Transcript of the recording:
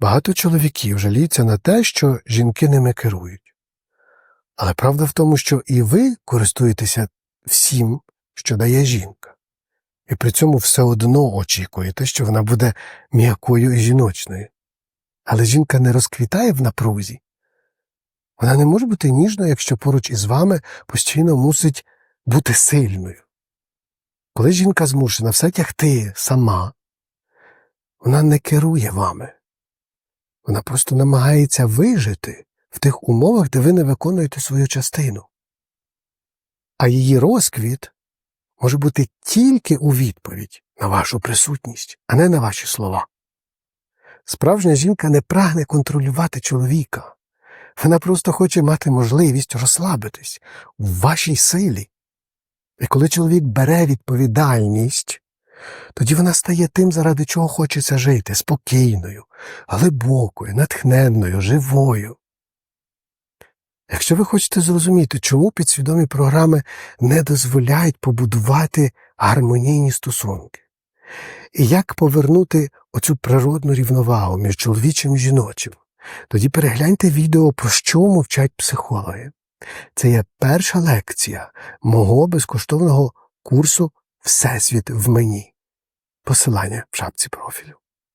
Багато чоловіків жаліються на те, що жінки ними керують. Але правда в тому, що і ви користуєтеся всім, що дає жінка, і при цьому все одно очікуєте, що вона буде м'якою і жіночною. Але жінка не розквітає в напрузі. Вона не може бути ніжною, якщо поруч із вами постійно мусить бути сильною. Коли жінка змушена все тягти сама, вона не керує вами. Вона просто намагається вижити в тих умовах, де ви не виконуєте свою частину. А її розквіт може бути тільки у відповідь на вашу присутність, а не на ваші слова. Справжня жінка не прагне контролювати чоловіка. Вона просто хоче мати можливість розслабитись у вашій силі. І коли чоловік бере відповідальність, тоді вона стає тим, заради чого хочеться жити, спокійною, глибокою, натхненною, живою. Якщо ви хочете зрозуміти, чому підсвідомі програми не дозволяють побудувати гармонійні стосунки, і як повернути оцю природну рівновагу між чоловічим і жіночим, тоді перегляньте відео, про що мовчать психологи. Це є перша лекція мого безкоштовного курсу Всесвіт в мені. Посилання в шапці профілю.